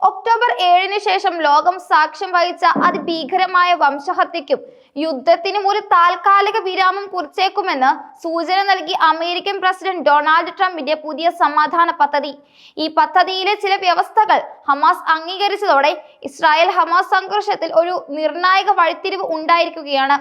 哦，ഒക്ടോബർ ഏഴിന് ശേഷം ലോകം സാക്ഷ്യം വഹിച്ച അതിഭീകരമായ വംശഹത്യയ്ക്കും യുദ്ധത്തിനും ഒരു താൽക്കാലിക വിരാമം കുറിച്ചേക്കുമെന്ന് സൂചന നൽകി അമേരിക്കൻ പ്രസിഡന്റ് ഡൊണാൾഡ് ട്രംപിന്റെ പുതിയ സമാധാന പദ്ധതി. ഈ പദ്ധതിയിലെ ചില വ്യവസ്ഥകൾ ഹമാസ് അംഗീകരിച്ചതോടെ ഇസ്രായേൽ ഹമാസ് സംഘർഷത്തിൽ ഒരു നിർണായക വഴിത്തിരിവ് ഉണ്ടായിരിക്കുകയാണ്.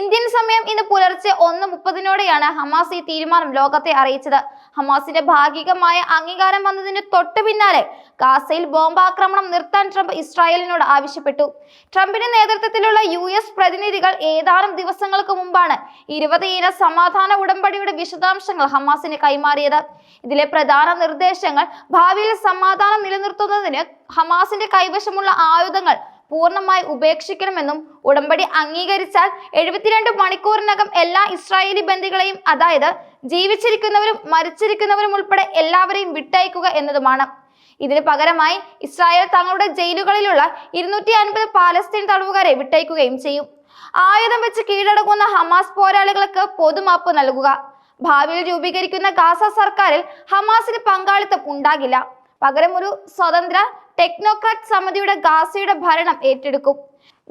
ഇന്ത്യൻ സമയം ഇന്ന് പുലർച്ചെ ഒന്ന് മുപ്പതിനോടെയാണ് ഹമാസ് ഈ തീരുമാനം ലോകത്തെ അറിയിച്ചത്. ഹമാസിന്റെ ഭാഗികമായ അംഗീകാരം വന്നതിന് തൊട്ടു പിന്നാലെ ഗാസയിൽ ബോംബാക്രമണം നിർത്താൻ ട്രംപ് ഇസ്രായേലിനോട് ആവശ്യപ്പെട്ടു. ട്രംപിന്റെ നേതൃത്വത്തിലുള്ള യു എസ് പ്രതിനിധികൾ ഏതാനും ദിവസങ്ങൾക്ക് മുമ്പാണ് ഇരുപത് ഇന സമാധാന ഉടമ്പടിയുടെ വിശദാംശങ്ങൾ ഹമാസിന് കൈമാറിയത്. ഇതിലെ പ്രധാന നിർദ്ദേശങ്ങൾ ഭാവിയിൽ സമാധാനം നിലനിർത്തുന്നതിന് ഹമാസിന്റെ കൈവശമുള്ള ആയുധങ്ങൾ പൂർണമായി ഉപേക്ഷിക്കണമെന്നും ഉടമ്പടി അംഗീകരിച്ചാൽ എഴുപത്തിരണ്ട് മണിക്കൂറിനകം എല്ലാ ഇസ്രായേലി ബന്ധികളെയും അതായത് ജീവിച്ചിരിക്കുന്നവരും മരിച്ചിരിക്കുന്നവരും ഉൾപ്പെടെ എല്ലാവരെയും വിട്ടയക്കുക എന്നതുമാണ്. ഇതിന് പകരമായി ഇസ്രായേൽ തങ്ങളുടെ ജയിലുകളിലുള്ള ഇരുന്നൂറ്റി അൻപത് പാലസ്തീൻ തടവുകാരെ വിട്ടയക്കുകയും ചെയ്യും. ആയുധം വെച്ച് കീഴടങ്ങുന്ന ഹമാസ് പോരാളികൾക്ക് പൊതുമാപ്പ് നൽകുക. ഭാവിയിൽ രൂപീകരിക്കുന്ന ഗാസ സർക്കാരിൽ ഹമാസിന് പങ്കാളിത്തം ഉണ്ടാകില്ല. പകരം ഒരു സ്വതന്ത്ര ടെക്നോക്രാറ്റ് സമിതിയുടെ ഗാസയുടെ ഭരണം ഏറ്റെടുക്കും.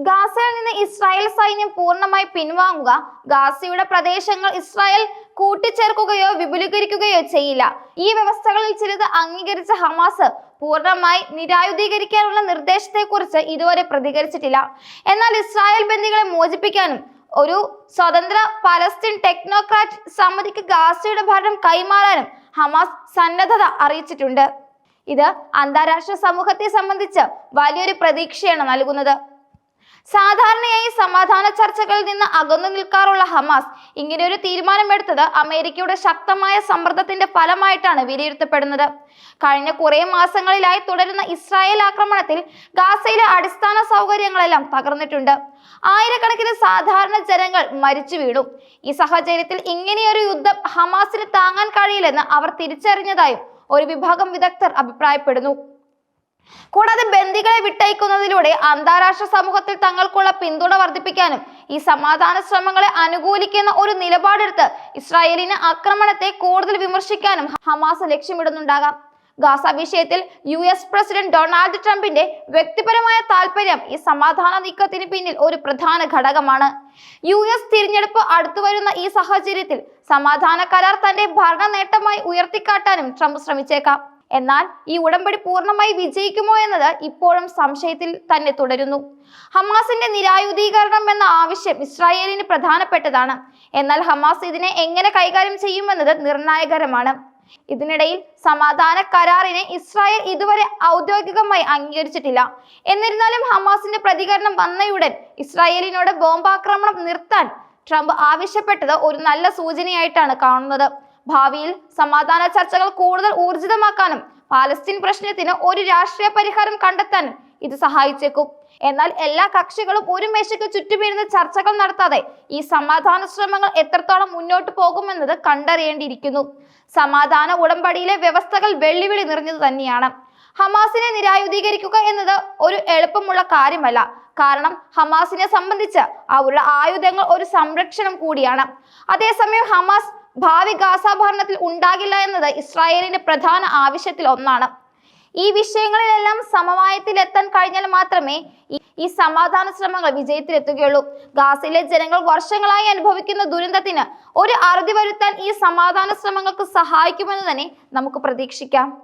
ഗാസയിൽ നിന്ന് ഇസ്രായേൽ സൈന്യം പൂർണമായി പിൻവാങ്ങുക ഗാസയുടെ പ്രദേശങ്ങൾ ഇസ്രായേൽ കൂട്ടിച്ചേർക്കുകയോ വിപുലീകരിക്കുകയോ ചെയ്യില്ല. ഈ വ്യവസ്ഥകളിൽ ചിലത് അംഗീകരിച്ച ഹമാസ് പൂർണമായി നിരായുധീകരിക്കാനുള്ള നിർദ്ദേശത്തെക്കുറിച്ച് ഇതുവരെ പ്രതികരിച്ചിട്ടില്ല. എന്നാൽ ഇസ്രായേൽ ബന്ധികളെ മോചിപ്പിക്കാനും ഒരു സ്വതന്ത്ര പലസ്തീൻ ടെക്നോക്രാറ്റ് സമിതിക്ക് ഗാസയുടെ ഭരണം കൈമാറാനും ഹമാസ് സന്നദ്ധത അറിയിച്ചിട്ടുണ്ട്. ഇത് അന്താരാഷ്ട്ര സമൂഹത്തെ സംബന്ധിച്ച് വലിയൊരു പ്രതീക്ഷയാണ് നൽകുന്നത്. സാധാരണയായി സമാധാന ചർച്ചകളിൽ നിന്ന് അകന്നു നിൽക്കാറുള്ള ഹമാസ് ഇങ്ങനെ ഒരു തീരുമാനമെടുത്തത് അമേരിക്കയുടെ ശക്തമായ സമ്മർദ്ദത്തിന്റെ ഫലമായിട്ടാണ് വിലയിരുത്തപ്പെടുന്നത്. കഴിഞ്ഞ കുറേ മാസങ്ങളിലായി തുടരുന്ന ഇസ്രായേൽ ആക്രമണത്തിൽ ഗാസയിലെ അടിസ്ഥാന സൗകര്യങ്ങളെല്ലാം തകർന്നിട്ടുണ്ട്. ആയിരക്കണക്കിന് സാധാരണ ജനങ്ങൾ മരിച്ചു വീണു. ഈ സാഹചര്യത്തിൽ ഇങ്ങനെയൊരു യുദ്ധം ഹമാസിന് താങ്ങാൻ കഴിയില്ലെന്ന് അവർ തിരിച്ചറിഞ്ഞതായും ഒരു വിഭാഗം വിദഗ്ധർ അഭിപ്രായപ്പെടുന്നു. കൂടാതെ ബന്ദികളെ വിട്ടയക്കുന്നതിലൂടെ അന്താരാഷ്ട്ര സമൂഹത്തിൽ തങ്ങൾക്കുള്ള പിന്തുണ വർദ്ധിപ്പിക്കാനും ഈ സമാധാന ശ്രമങ്ങളെ അനുകൂലിക്കുന്ന ഒരു നിലപാടെടുത്ത് ഇസ്രായേലിന് ആക്രമണത്തെ കൂടുതൽ വിമർശിക്കാനും ഹമാസ് ലക്ഷ്യമിടുന്നുണ്ടാകാം. ഗാസ വിഷയത്തിൽ യു എസ് പ്രസിഡന്റ് ഡൊണാൾഡ് ട്രംപിന്റെ വ്യക്തിപരമായ താല്പര്യം ഈ സമാധാന നീക്കത്തിന് പിന്നിൽ ഒരു പ്രധാന ഘടകമാണ്. യു എസ് തിരഞ്ഞെടുപ്പ് അടുത്തു വരുന്ന ഈ സാഹചര്യത്തിൽ സമാധാന കരാർ തന്റെ ഭരണ നേട്ടമായി ഉയർത്തിക്കാട്ടാനും ട്രംപ് ശ്രമിച്ചേക്കാം. എന്നാൽ ഈ ഉടമ്പടി പൂർണമായി വിജയിക്കുമോ എന്നത് ഇപ്പോഴും സംശയത്തിൽ തന്നെ തുടരുന്നു. ഹമാസിന്റെ നിരായുധീകരണം എന്ന ആവശ്യം ഇസ്രായേലിന് പ്രധാനപ്പെട്ടതാണ്. എന്നാൽ ഹമാസ് ഇതിനെ എങ്ങനെ കൈകാര്യം ചെയ്യുമെന്നത് നിർണായകരമാണ്. ഇതിനിടയിൽ സമാധാന കരാറിനെ ഇസ്രായേൽ ഇതുവരെ ഔദ്യോഗികമായി അംഗീകരിച്ചിട്ടില്ല. എന്നിരുന്നാലും ഹമാസിന്റെ പ്രതികരണം വന്നയുടൻ ഇസ്രായേലിനോട് ബോംബാക്രമണം നിർത്താൻ ട്രംപ് ആവശ്യപ്പെട്ടത് ഒരു നല്ല സൂചനയായിട്ടാണ് കാണുന്നത്. ഭാവിയിൽ സമാധാന ചർച്ചകൾ കൂടുതൽ ഊർജിതമാക്കാനും പാലസ്തീൻ പ്രശ്നത്തിന് ഒരു രാഷ്ട്രീയ പരിഹാരം കണ്ടെത്താനും ഇത് സഹായിച്ചേക്കും. എന്നാൽ എല്ലാ കക്ഷികളും ഒരു മേശയ്ക്ക് ചുറ്റുമിരുന്ന് ചർച്ചകൾ നടത്താതെ ഈ സമാധാന ശ്രമങ്ങൾ എത്രത്തോളം മുന്നോട്ട് പോകുമെന്നത് കണ്ടറിയേണ്ടിയിരിക്കുന്നു. സമാധാന ഉടമ്പടിയിലെ വ്യവസ്ഥകൾ വെല്ലുവിളി നിറഞ്ഞത് തന്നെയാണ്. ഹമാസിനെ നിരായുധീകരിക്കുക എന്നത് ഒരു എളുപ്പമുള്ള കാര്യമല്ല. കാരണം ഹമാസിനെ സംബന്ധിച്ച് അവരുടെ ആയുധങ്ങൾ ഒരു സംരക്ഷണം കൂടിയാണ്. അതേസമയം ഹമാസ് ഭാവി ഗാസാഭരണത്തിൽ ഉണ്ടാകില്ല എന്നത് ഇസ്രായേലിന്റെ പ്രധാന ആവശ്യത്തിൽ ഒന്നാണ്. ഈ വിഷയങ്ങളിലെല്ലാം സമവായത്തിലെത്താൻ കഴിഞ്ഞാൽ മാത്രമേ ഈ- സമാധാന ശ്രമങ്ങൾ വിജയത്തിലെത്തുകയുള്ളൂ. ഗാസയിലെ ജനങ്ങൾ വർഷങ്ങളായി അനുഭവിക്കുന്ന ദുരന്തത്തിന് ഒരു അറുതി വരുത്താൻ ഈ സമാധാന ശ്രമങ്ങൾക്ക് സഹായിക്കുമെന്ന് തന്നെ നമുക്ക് പ്രതീക്ഷിക്കാം.